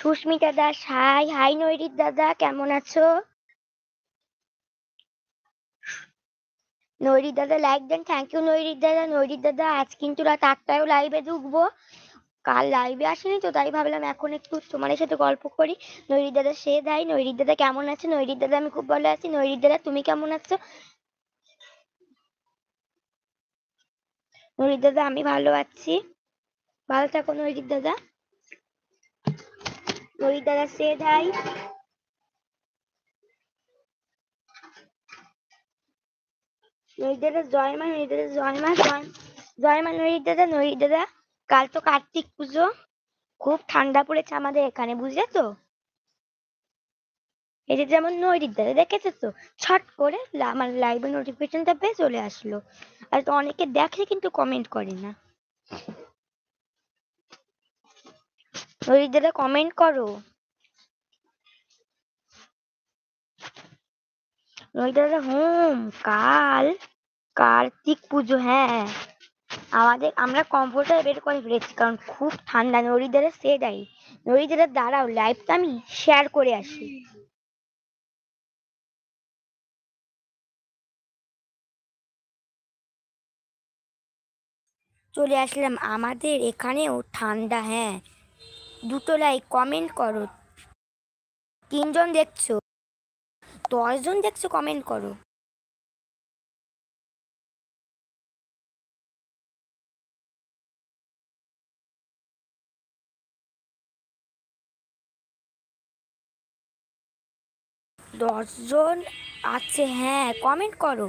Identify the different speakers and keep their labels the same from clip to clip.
Speaker 1: Susmita Das hi hi Nairit দাদা, কেমন আছো? নৈরিত দাদা লাইক দেন। থ্যাংক ইউ নৈরিত দাদা। নৈরিত দাদা, আজ কিন্তু রাত আটটায়ও লাইভে ঢুকবো। কাল লাইভে আসেনি তো, তাই ভাবলাম এখন একটু তোমাদের সাথে গল্প করি। নৈরিত দাদা, সে দেয় নৈরিত দাদা, কেমন আছে? নৈরিত দাদা, আমি খুব ভালো আছি। নৈরিত দাদা, তুমি কেমন আছো? নৈরিত দাদা, আমি ভালো আছি। ভালো থাকো নৈরিত দাদা। সে দাই নৈরিত দাদা জয় নৈরিত দাদা জয় মা, জয় নৈরিত দাদা নৈরিত দাদা। কাল তো কার্তিক পুজো। খুব ঠান্ডা পড়েছে আমাদের এখানে, বুঝলে তো? যে যেমন নৈরিত দাদা, দেখেছ তো? ছট করে আমার লাইভে নোটিফিকেশনটা পেয়ে চলে আসলো। আর তো অনেকে দেখে কিন্তু কমেন্ট করে না। নৈরিত দাদা কমেন্ট করো। নৈরিত দাদা, হুম, কাল কার্তিক পুজো হ্যাঁ। আমাদের, আমরা কম্পিউটার বের করে ফেলেছি, কারণ খুব ঠান্ডা নদীদারে সে দেয়। নদীদারে দাঁড়াও লাইভটা আমি শেয়ার করে আসি। চলে আসলাম, আমাদের এখানেও ঠান্ডা হ্যাঁ। দুটো লাইক কমেন্ট করো। তিনজন দেখছ? দশজন দেখছ কমেন্ট করো। দশজন আছে হ্যাঁ কমেন্ট করো।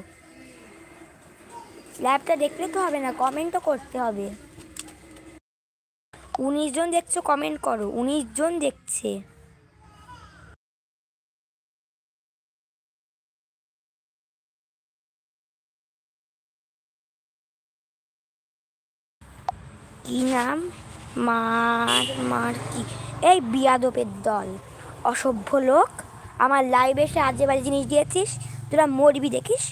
Speaker 1: ল্যাবটা দেখলে তো হবে না কমেন্টও করতে হবে। উনিশ জন দেখছ কমেন্ট করো। উনিশ জন দেখছে। কি নাম? মার মার কি? এই বিয়াদপের দল। অসভ্য লোক। আমার লাইভে এসে আজে বাজে জিনিস দিয়েছিস। তোরা মরবি দেখিস।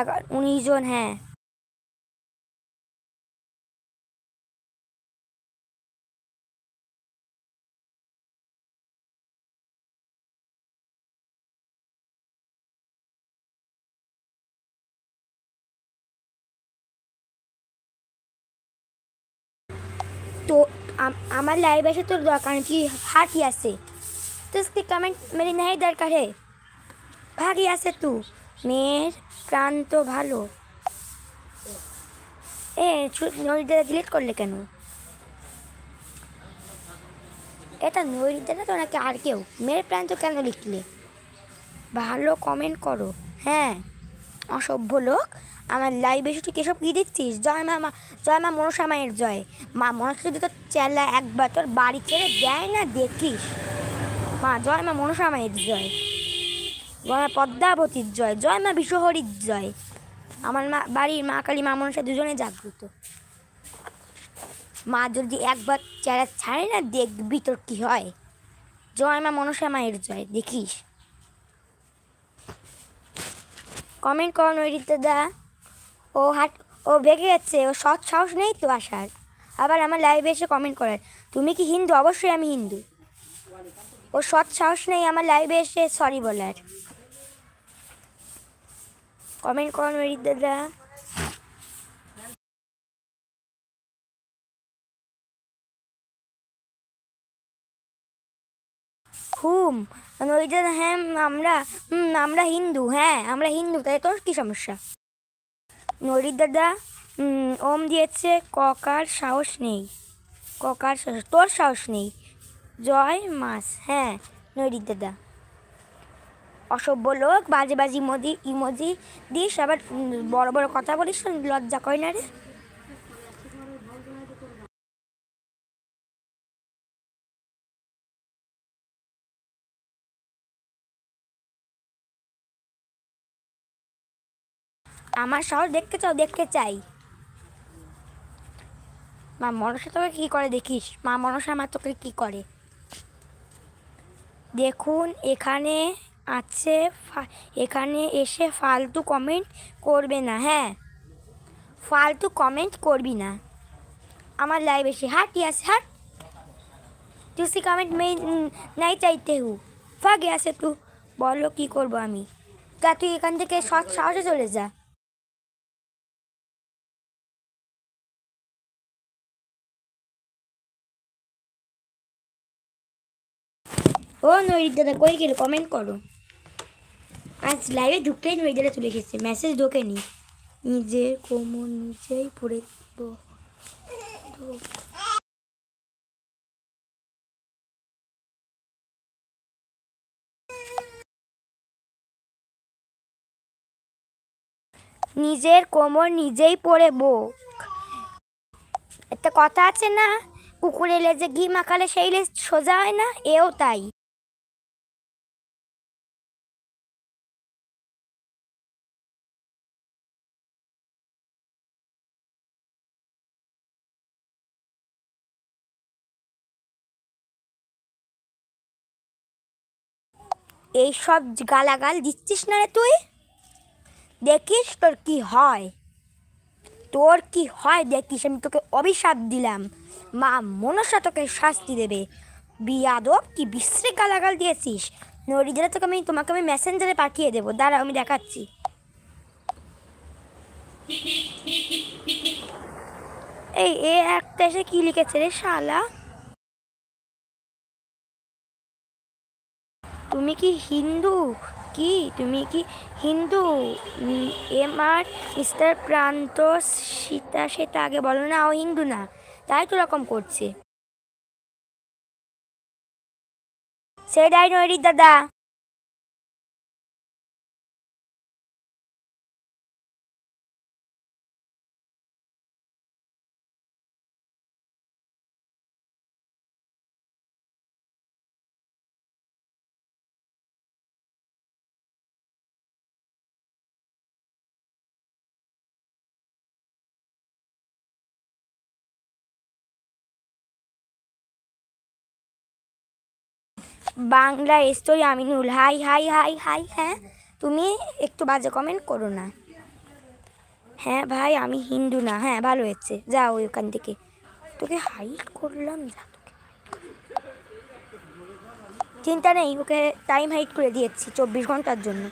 Speaker 1: এগারো, উনিশ জন হ্যাঁ। आम- আমার লাইভ এসে তোর দরকার নেই তুই হাঁটি আসে তো इसके कमेंट मेरी नहीं दरकार है ভাগি আছে তু মেয়ের প্রাণ তো ভালো এ নদীটা ডিলিট করলে কেন এটা নদীটা না তো নাকি আর কেউ মেয়ের প্রাণ তো কেন লিখলে ভালো কমেন্ট করো হ্যাঁ অসভ্য লোক আমার লাইভ এসে তুই কেসব কী দিচ্ছিস জয় মা মা, জয় মা মনসা মায়ের জয়। মা, মনসা যদি তোর চেলা একবার তোর বাড়ি ছেড়ে দেয় না, দেখিস? মা, জয় মা মনসা মায়ের জয়। জয় মা পদ্মাবতীর জয় জয় মা বিশ্বহরির জয়। আমার মা, বাড়ির মা, কালী, মা, মনসা দুজনে জাগ্রত। মা যদি একবার চেরা ছাড়ে না, দেখবি তোর কি হয়। জয় মা মনসা মায়ের জয়, দেখিস? কমেন্ট করো নৈরিত দা। ও হাট, ও বেগে যাচ্ছে, ও সৎ সাহস নেই তো আসার। আবার আমার লাইভে এসে কমেন্ট করার, তুমি কি হিন্দু? অবশ্যই আমি হিন্দু। ও সৎ সাহস নেই আমার লাইভে এসে সরি বলার। কমেন্ট করো নৈরিত দাদা। হুম নৈরিত দাদা হ্যাঁ আমরা, হুম, আমরা হিন্দু হ্যাঁ আমরা হিন্দু তাই তোর কি সমস্যা? নরির দাদা ওম দিয়েছে, ককার সাহস নেই। ককার সাহস, তোর সাহস নেই। জয় মাস হ্যাঁ নরির দাদা। অসভ্য লোক, বাজে বাজে ইমোজি ইমোজি দিস, আবার বড় বড় কথা বলিস, লজ্জা কয় না রে? আমার শহর দেখতে চাও, দেখতে চাই। মা মনসা তোকে কী করে দেখিস? মা মনসা মা তোকে কী করে? দেখুন, এখানে আছে এখানে এসে ফালতু কমেন্ট করবে না হ্যাঁ? ফালতু কমেন্ট করবি না। আমার লাইভ এসে হাট ইয়াস হাট তুই কমেন্ট মে নাই চাইতে হু। ফাগে আছে তু। বলো কী করব আমি? তা তুই এখান থেকে সৎ সাহসে চলে যা। ও নৈরিত দাদা কই গেল? কমেন্ট করো। আজ লাইভে ঢুকতেই নৈরিত দাদা চলে এসেছে। মেসেজ ঢোকেনি। নিজের কোমর নিজেই পড়ে নিজের কোমর নিজেই পড়ে বোক। একটা কথা আছে না কুকুরের লেজে ঘি মাখালে সেই লেজ সোজা হয় না, এও তাই। এইসব গালাগাল দিচ্ছিস না রে তুই? দেখিস তোর কি হয়। তোর কি হয় দেখিস, আমি তোকে অভিশাপ দিলাম। মা মনসা তোকে শাস্তি দেবে। বিয়াদব, কি বিশ্রী গালাগাল দিয়েছিস। নরিদারা তোকে আমি, তোমাকে আমি মেসেঞ্জারে পাঠিয়ে দেবো। দাঁড়া, আমি দেখাচ্ছি। এই, এ একটা এসে কি লিখেছে রে শালা? তুমি কি হিন্দু? কি? তুমি কি হিন্দু? এম আর মিস্টার প্রান্ত সীতা সেটা আগে বলো না, ও হিন্দু না। তাই তো রকম করছে। সেটাই নয় দাদা। Bangla story Aminul, hi hi hi hi হ্যাঁ? তুমি একটু বাজে কমেন্ট করো না। হ্যাঁ ভাই, আমি হিন্দু না হ্যাঁ ভালো হয়েছে। যাও ওখান থেকে। তোকে হাইট করলাম, যা তোকে চিন্তা নেই, ওকে টাইম হাইট করে দিয়েছি চব্বিশ ঘণ্টার জন্য।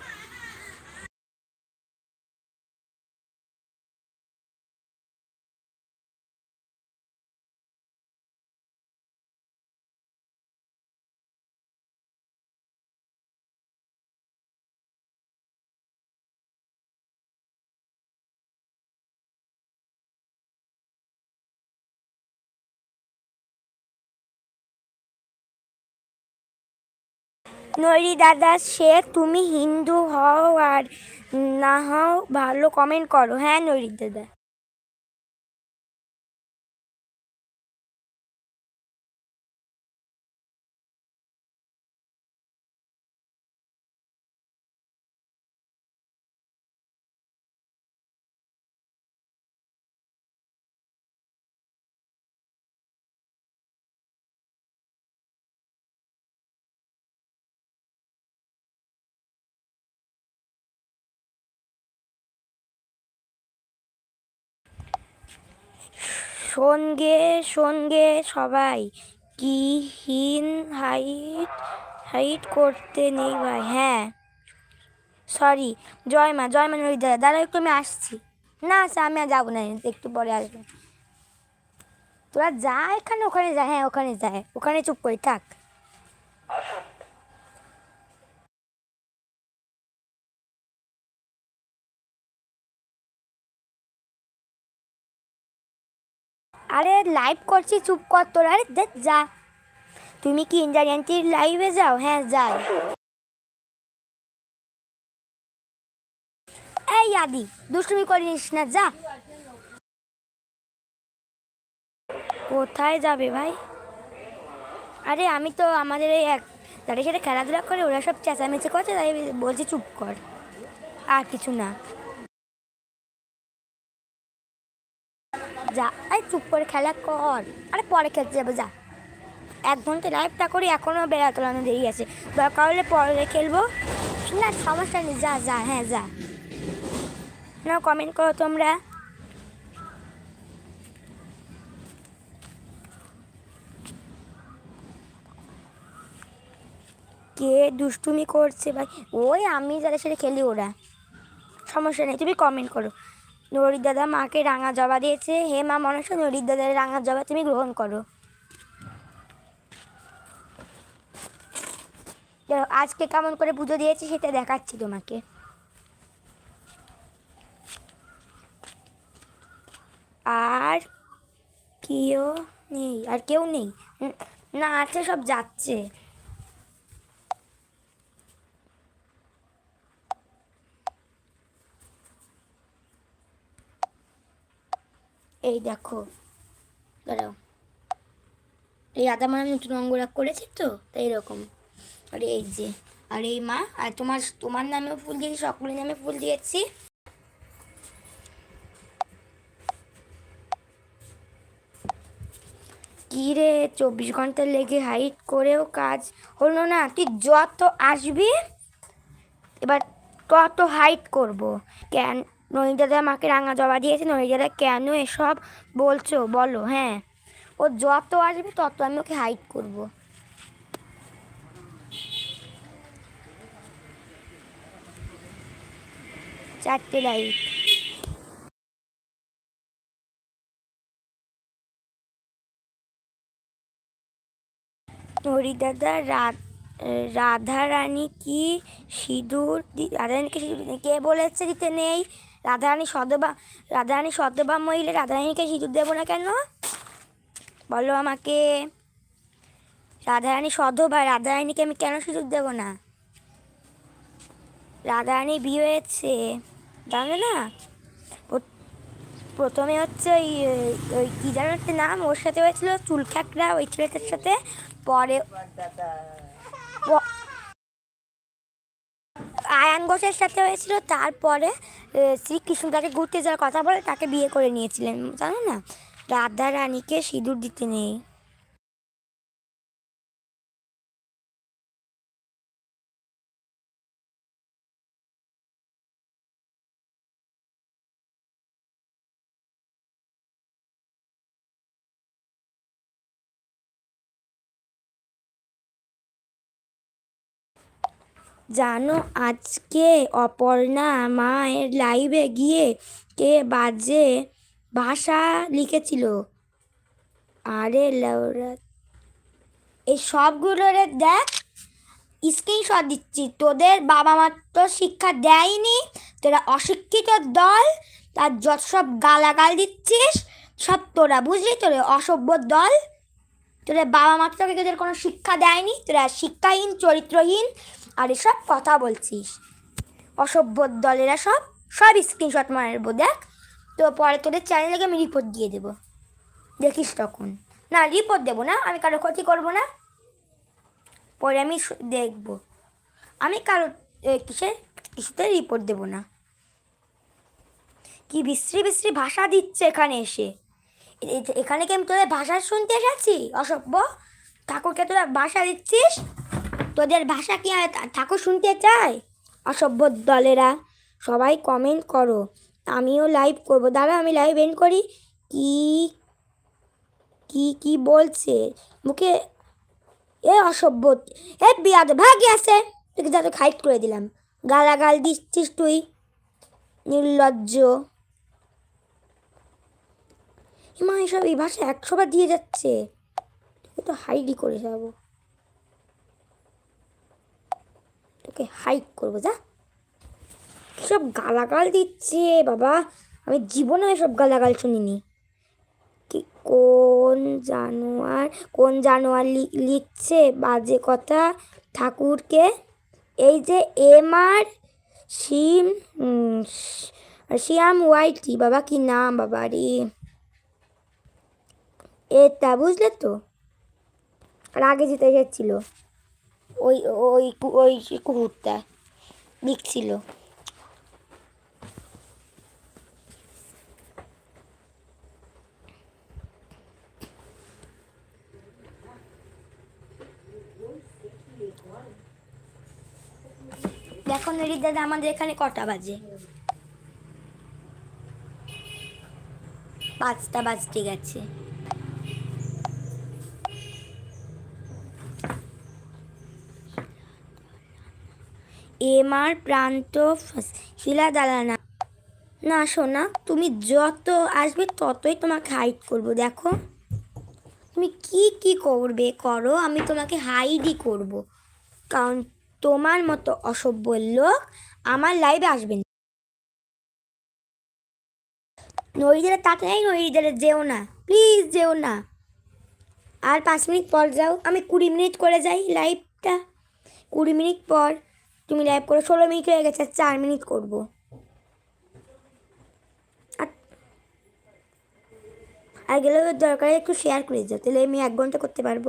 Speaker 1: নৈরি দাদা, সে তুমি হিন্দু হও আর না হও, ভালো কমেন্ট করো। হ্যাঁ নরি দাদা। সঙ্গে সঙ্গে সবাই কি হিন হাইট হাইট করতে নেই ভাই হ্যাঁ। সরি জয় মা জয় মা নদী দাদা দাদা একটু আমি আসছি। না, স্যার, আমি আর যাব না, একটু পরে আসব। তোরা যা এখানে, ওখানে যায় হ্যাঁ ওখানে যায় ওখানে চুপ করে থাক। আরে লাইভ করছি, চুপ কর তোর। আরে যা। তুমি কি ইন্টারনেটের লাইভে যাও? হ্যাঁ যাই। এই আদি, দুষ্টুমি করিস না, যা। কোথায় যাবে ভাই? আরে আমি তো আমাদের এই এক যাদের সাথে খেলাধুলা করে, ওরা সব চেঁচামেচি করছে, তাই বলছি চুপ কর। আর কিছু না। যা আরে চুপ করে খেলা কর। আরে পরে খেলতে যাব, যা। এক ঘণ্টা লাইভটা করি এখনও বেড়া তোলানো দেরি আছে। দরকার হলে পরে খেলব। না, সমস্যা নেই, যা যা হ্যাঁ যা। না কমেন্ট করো তোমরা। কে দুষ্টুমি করছে ভাই? ওই আমি যাদের সাথে খেলি ওরা। সমস্যা নেই, তুমি কমেন্ট করো। নরির দাদা মাকে রাঙা জবা দিয়েছে। হে মা মনসা নরির দাদার রাঙা জবা তুমি গ্রহণ করো। আজকে কেমন করে পুজো দিয়েছি সেটা দেখাচ্ছি তোমাকে। আর কেউ নেই, আর কেউ নেই। না, আছে, সব যাচ্ছে। এই দেখো। দাঁড়াও। এই আদা মানে নতুন অঙ্গরাগ করেছি তো, তাই এরকম। আর এই যে, আর এই মা, আর তোমার তোমার নামেও ফুল দিয়েছি, সকলের নামে ফুল দিয়েছি। কি রে, চব্বিশ ঘণ্টা লেগে হাইট করেও কাজ হলো না। তুই যত আসবি, এবার তত হাইট করব। কেন ননিদাদা আমাকে রাঙা জবা দিয়েছে। ননিদাদা, কেন এসব বলছো? বলো হ্যাঁ। ও যত আসবে, তত আমি ওকে হাইট করব। চারটে লাইট হরিদাদা রাধা রানী কি সিঁদুর দি- রাধা রানীকে সিঁদুর কে বলেছে দিতে নেই? রাধা রানী সদবা রাধা রানী সদবা মহিলা রাধা রানীকে সিঁদুর দেবো না কেন? বলো আমাকে। রাধা রানী সধবা রাধা আমি কেন সিঁদুর দেবো না? রাধারানী বিয়ে হয়েছে, জানো না? প্রথমে হচ্ছে ওই ওই কী যেন একটা নাম, ওর সাথে হয়েছিল চুলখ্যাকড়া ওই ছেলেটার সাথে, পরে আয়ান ঘোষের সাথে হয়েছিল, তারপরে শ্রীকৃষ্ণ তাকে ঘুরতে যাওয়ার কথা বলে তাকে বিয়ে করে নিয়েছিলেন, জানো না? রাধা রানীকে সিঁদুর দিতে নেই। জানো, আজকে অপর্ণা মায়ের লাইভে গিয়ে কে বাজে ভাষা লিখেছিল। আরে লাউরা, এই সবগুলোরে দেখ স্ক্রিনশট দিচ্ছি। তোদের বাবা মা তো শিক্ষা দেয়নি, তোরা অশিক্ষিত দল, তার যত সব গালাগাল দিচ্ছিস, সব তোরা বুঝলি? তোরা অসভ্য দল, তোদের বাবা মা তোকে তোদের কোনো শিক্ষা দেয়নি, তোরা শিক্ষাহীন, চরিত্রহীন আর এসব কথা বলছিস। অসভ্য দলেরা সব সব স্ক্রিনশট মারবো, দেখ। তো পরে তোদের চ্যানেলে আমি রিপোর্ট দিয়ে দেবো। দেখিস তখন। না রিপোর্ট দেবো না, আমি কারও ক্ষতি করব না। পরে আমি দেখব। আমি কারও কিসের কিছুতে রিপোর্ট দেবো না। কি বিশ্রী বিশ্রী ভাষা দিচ্ছে এখানে এসে। এখানে কি আমি তোদের ভাষা শুনতে এসেছি, অসভ্য? ঠাকুরকে তোরা ভাষা দিচ্ছিস? তোদের ভাষা কি ঠাকুর শুনতে চায়? অসভ্য দলেরা, সবাই কমেন্ট করো। আমিও লাইভ করব। দাঁড়া আমি লাইভ এন্ড করি। কি কি কি বলছে? মুখে, এ অসভ্য, এ বিয়াদ ভাগে আছে। তোকে যা তো হাইট করে দিলাম। গালাগাল দিচ্ছিস তুই, নির্লজ্জ। মা এসব এই ভাষা একশোবার দিয়ে যাচ্ছে। তোকে তো হাইডই করে যাব। তোকে হাইক করব, যা। সব গালাগাল দিচ্ছে, বাবা। আমি জীবনে এসব গালাগাল শুনিনি। কি কোন জানোয়ার কোন জানোয়ার লিখছে বাজে কথা ঠাকুরকে? এই যে এম আর শিম শিয়াম ওয়াইটি, বাবা, কি নাম, বাবা রে। এটা বুঝলে তো? আর আগে যেতে যাচ্ছিল। ওই ওই ওই কুকুরটা লিখছিল দেখো নরির দাদা, আমাদের এখানে কটা বাজে? পাঁচটা বাজতে গেছে। এমার প্রান্ত শিলা দালানা। না শোনা তুমি যত আসবে ততই তোমাকে হাইট করব, দেখো। তুমি কি কি করবে করো, আমি তোমাকে হাইডই করব। কারণ তোমার মতো অসভ্য লোক আমার লাইভে আসবে না। নদীদের তাতে নেই নদীদের যেও না প্লিজ যেও না। আর পাঁচ মিনিট পর যাও, আমি কুড়ি মিনিট করে যাই লাইভটা কুড়ি মিনিট পর তুমি লাইভ করে, ষোলো মিনিট হয়ে গেছে চার মিনিট করব। আর আর গেলে দরকার একটু শেয়ার করে যাও তাহলে আমি এক ঘণ্টা করতে পারব।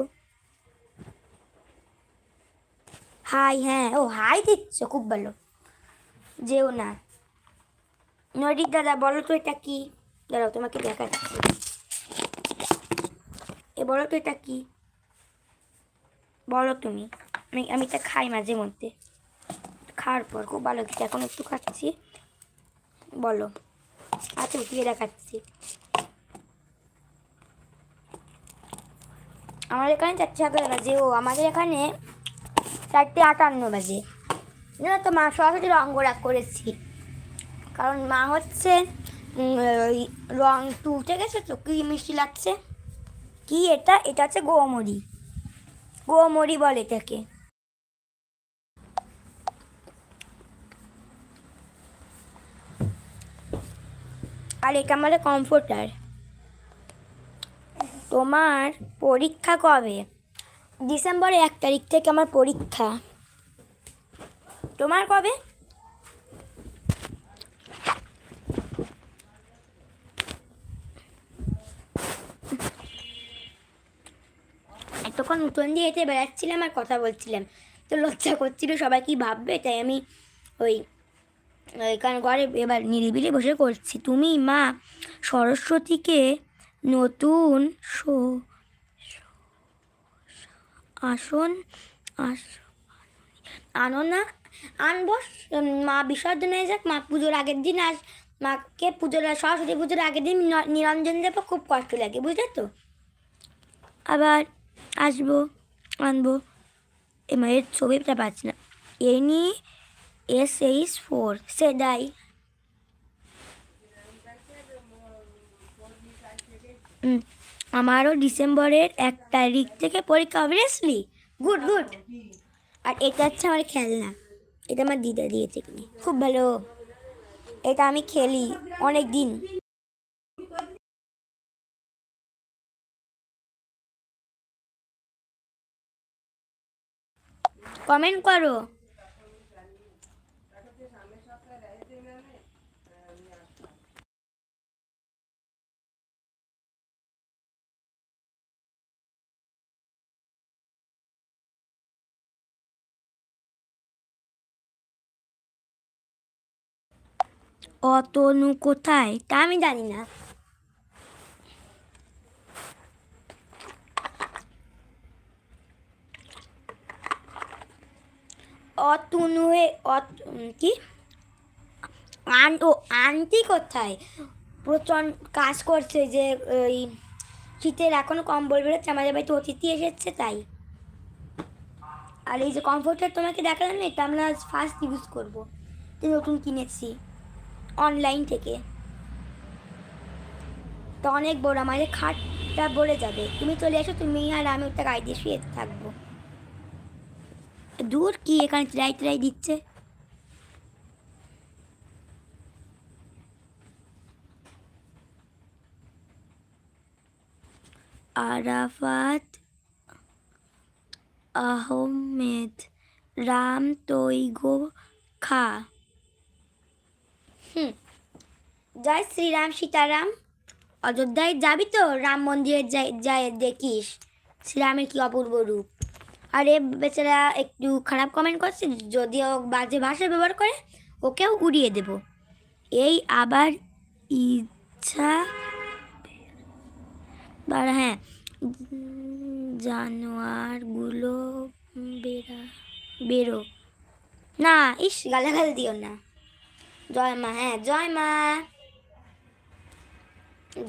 Speaker 1: হাই হ্যাঁ ও হাই দিচ্ছ, খুব ভালো। যেও না। নদীর দাদা, বলো তো এটা কি? দাঁড়াও, তোমাকে দেখাচ্ছি। এ, বলো তো এটা কি? বলো তুমি। আমি আমি এটা খাই মাঝে মধ্যে। খাওয়ার পর খুব ভালো কিছু এখন একটু খাচ্ছি বলো। আচ্ছা উঠিয়ে দেখাচ্ছি। আমাদের এখানে চারটে সাতাশ বাজে। ও, আমাদের এখানে চারটে আটান্ন বাজে। জানো তো মা সরাসরি রাগ করেছি। কারণ মা হচ্ছে ওই রং টু উঠে গেছে তো, কি মিষ্টি লাগছে? কি এটা? এটা হচ্ছে গোমরি। গোমরি বলে এটাকে। আর এটা আমাদের কমফোর্টার তোমার পরীক্ষা কবে? ডিসেম্বরের এক তারিখ থেকে আমার পরীক্ষা। তোমার কবে? এতক্ষণ উঠোন দিয়ে হেঁটে বেড়াচ্ছিলাম আর কথা বলছিলাম। তো লজ্জা করছিল, সবাই কি ভাববে? তাই আমি ওই এখানে ঘরে এবার নিরিবিলি বসে করছি। তুমি মা, সরস্বতীকে নতুন আসন, আস আনো না আনব মা বিসর্জন হয়ে যাক। মা পুজোর আগের দিন আস, মাকে পুজোর, সরস্বতী পুজোর আগের দিন নিরঞ্জন দেবো। খুব কষ্ট লাগে, বুঝলে তো? আবার আসব, আনব। এ মায়ের ছবিটা পাচ্ছি না। এনি এস এইচ ফোর সেদাই হুম, আমারও ডিসেম্বরের এক তারিখ থেকে পরীক্ষা অবভিয়াসলি গুড গুড আর এটা হচ্ছে আমার খেলনা। এটা আমার দিদা দিয়েছে কিনে। খুব ভালো। এটা আমি খেলি অনেক দিন কমেন্ট করো। অতনু কোথায়? তা আমি জানি না। অতনু অত কি? আন, ও আন্টি কোথায়? প্রচণ্ড কাজ করছে যে, ওই শীতের এখনও কম্বল বেরোচ্ছে, আমাদের বাড়িতে অতিথি এসেছে তাই। আর এই যে কমফোর্টার তোমাকে দেখালাম না, এটা আমরা ফার্স্ট ইউজ করব। নতুন কিনেছি। অনলাইন থেকে। তো অনেক বড় আমাদের খাটটা ভরে যাবে। তুমি চলে এসো তুমি আর আমি ওটা গাড়ি দিয়ে শুয়ে থাকব। দূর কি এখানে ট্রাই ট্রাই দিচ্ছে? আরাফাত, আহমেদ, রাম, তৈগো, খা। হুম। জয় শ্রীরাম সীতারাম। অযোধ্যায় যাবি তো? রাম মন্দিরে যাই দেখিস। শ্রীরামের কি অপূর্ব রূপ। আরে বেচারা, একটু খারাপ কমেন্ট করছে যদিও বাজে ভাষা ব্যবহার করে, ওকেও উড়িয়ে দেব। এই আবার ইচ্ছা বার হ্যাঁ। জানোয়ারগুলো বেরা, বেরো। না, ইস, গালাগাল দিও না। জয় মা হ্যাঁ জয় মা।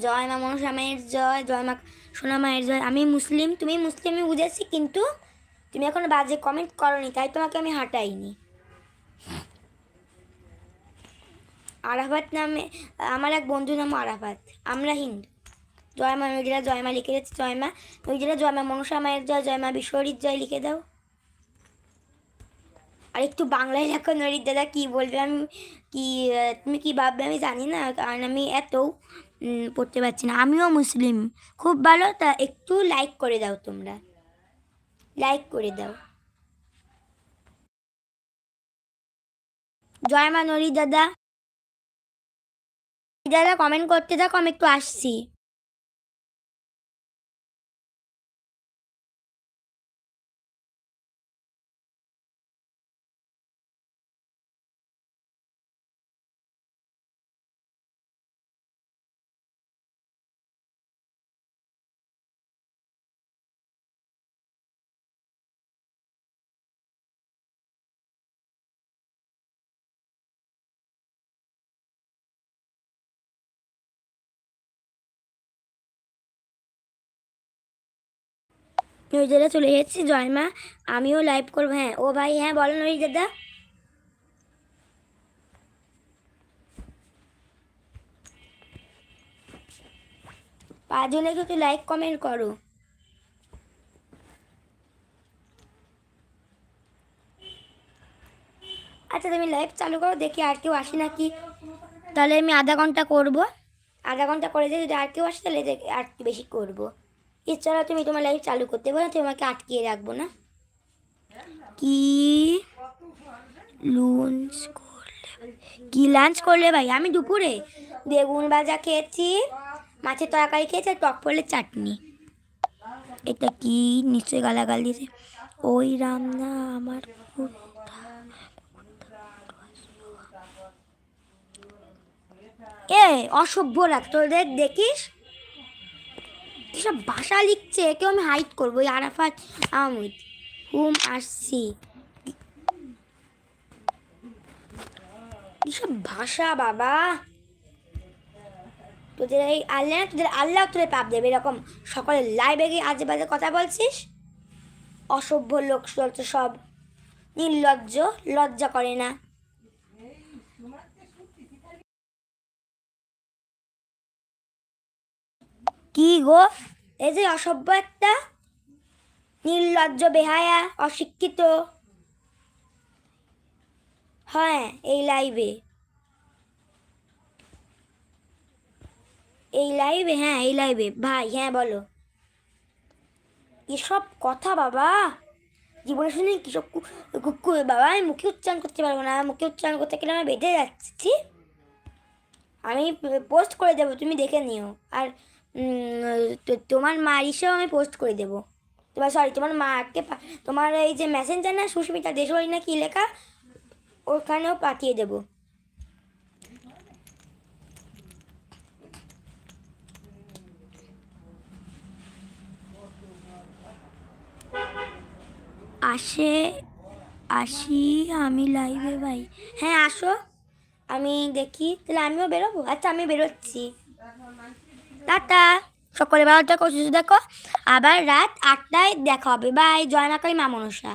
Speaker 1: জয় মা মনসা মায়ের জয় জয় মা সোনা মায়ের জয়। আমি মুসলিম, তুমি মুসলিম বুঝেছি, কিন্তু তুমি এখন বাজে কমেন্ট করনি, তাই তোমাকে আমি হাঁটাইনি। আরাফাত নামে, আমার এক বন্ধু নাম আরাফাত, আমরা হিন্দু। জয় মা নদীরা জয় মা লিখে দিচ্ছি জয় মা নদীরা জয় মা মনসা মায়ের জয় জয় মা বিশ্বরীর জয় লিখে দাও। আর একটু বাংলায় লেখো নরির দাদা কী বলবে? আমি কি, তুমি কি ভাববে আমি জানি না, কারণ আমি এত পড়তে পারছি না। আমিও মুসলিম। খুব ভালো, তা একটু লাইক করে দাও তোমরা। লাইক করে দাও। জয় মা নরি দাদা। দাদা কমেন্ট করতে থাকো, আমি একটু আসছি। নরি দাদা চলে যাচ্ছি জয় মা। আমিও লাইভ করব হ্যাঁ। ও ভাই হ্যাঁ বলো নরি দাদা। পাঁচজনে একটু লাইক কমেন্ট করো। আচ্ছা তুমি লাইভ চালু করো, দেখি আর কেউ আসে নাকি। তাহলে আমি আধা ঘণ্টা করব। আধা ঘণ্টা করে যদি আর কেউ আসে, তাহলে আর বেশি করব। এছাড়া তুমি তোমার লাইভ চালু করতে পারো তোমাকে আটকিয়ে রাখব না। কি লঞ্চ করলে? কি লাঞ্চ করলে ভাই? আমি দুপুরে বেগুন ভাজা খেয়েছি, মাছের তরকারি খেয়েছি আর টক পড়লে চাটনি। এটা কি? নিশ্চয়ই গালাগাল দিয়েছে। ওই রান্না আমার এ, অসভ্য লাগ তোদের, দেখিস? কিসব ভাষা লিখছে কেউ আমি হাইট করব আরাফাত আহমেদ। হুম, আসছি। কিসব ভাষা, বাবা। তোদের এই আল্লাহ তোদের আল্লাহ তোদের পাপ দেবে, এরকম সকালে লাইভে গিয়ে আজে বাজে কথা বলছিস? অসভ্য লোক চলছে সব। নির্লজ্জ, লজ্জা করে না। কি গো? এই যে অসভ্য একটা নির্লজ্জ বেহায়া, অশিক্ষিত। হ্যাঁ এই লাইভে এই লাইভে হ্যাঁ এই লাইভে ভাই হ্যাঁ বলো। এসব কথা বাবা। জীবনে শুনে কিসব বাবা, আমি মুখে উচ্চারণ করতে পারব না। মুখে উচ্চারণ করতে গেলে আমার বেঁধে যাচ্ছি। আমি পোস্ট করে দেবো, তুমি দেখে নিও। আর তোমার মার ইসেও আমি পোস্ট করে দেবো। তোমার সরি তোমার মাকে তোমার এই যে মেসেঞ্জার না, সুস্মিতা দেশবাড়ি না কি লেখা, ওখানেও পাঠিয়ে দেবো। আসে, আসি আমি লাইভে ভাই। হ্যাঁ আসো। আমি দেখি, তাহলে আমিও বেরোবো? আচ্ছা আমি বেরোচ্ছি। টাটা। সকলে ভালো থাকো সুস্থ দেখো আবার রাত আটটায় দেখা হবে। বাই জয়নাকালী মামনুষা